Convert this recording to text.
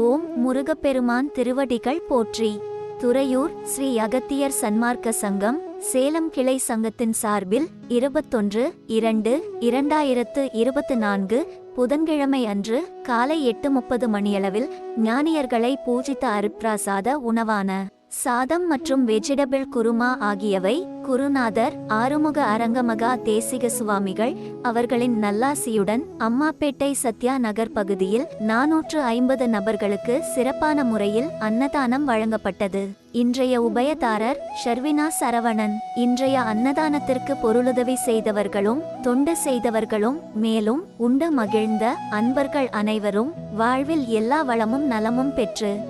ஓம் முருகப்பெருமான் திருவடிகள் போற்றி. துறையூர் ஸ்ரீ அகத்தியர் சன்மார்க்க சங்கம் சேலம் கிளை சங்கத்தின் சார்பில் இருபத்தொன்று இரண்டு இரண்டாயிரத்து இருபத்து நான்கு புதன்கிழமை அன்று காலை எட்டு முப்பது மணியளவில் ஞானியர்களை பூஜித்த அருப்பிராசாத உணவான சாதம் மற்றும் வெஜிடபிள் குருமா ஆகியவை குருநாதர் ஆறுமுக அரங்கமகா தேசிக சுவாமிகள் அவர்களின் நல்லாசியுடன் அம்மாப்பேட்டை சத்யா நகர் பகுதியில் நாநூற்று ஐம்பது நபர்களுக்கு சிறப்பான முறையில் அன்னதானம் வழங்கப்பட்டது. இன்றைய உபயதாரர் ஷர்வினா சரவணன். இன்றைய அன்னதானத்திற்கு பொருளுதவி செய்தவர்களும் தொண்டு செய்தவர்களும் மேலும் உண்டு மகிழ்ந்த அன்பர்கள் அனைவரும் வாழ்வில் எல்லா வளமும் நலமும் பெற்று